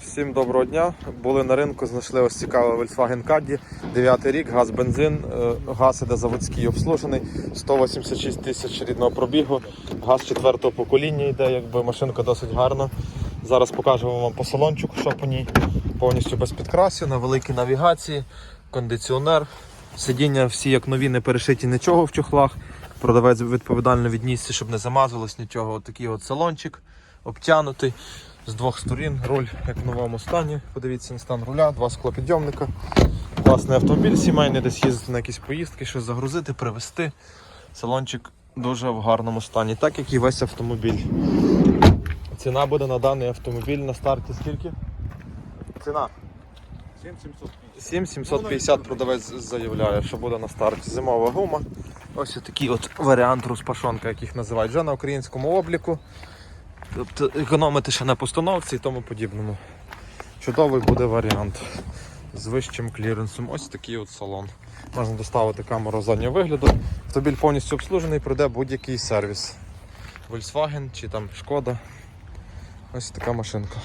Всім доброго дня. Були на ринку, знайшли ось цікавий Volkswagen Caddy, 9 рік, газ, бензин, е, газ іде заводський обслужений, 186 тисяч рідного пробігу, газ четвертого покоління йде, якби машинка досить гарна. Зараз покажемо вам по салончику, що по ній. Повністю без підкрасів, на великій навігації, кондиціонер. Сидіння всі як нові, не перешиті нічого в чохлах. Продавець відповідально віднісся, щоб не замазалось нічого. Отакий от салончик обтянутий з двох сторін. Руль як в новому стані. Подивіться на стан руля, два склопідйомника. Класний автомобіль сімейний, десь їздити на якісь поїздки, щось загрузити, привезти. Салончик дуже в гарному стані, так як і весь автомобіль. Ціна буде на даний автомобіль на старті скільки? Ціна 7750 продавець заявляє, що буде на старті. Зимова гума. Ось такий от варіант розпашонка, як їх називають, вже на українському обліку. Тобто економити ще на постановці і тому подібному. Чудовий буде варіант з вищим кліренсом. Ось такий от салон. Можна доставити камеру заднього вигляду. Автобіль повністю обслужений, пройде будь-який сервіс. Volkswagen чи там Шкода. Ось така машинка.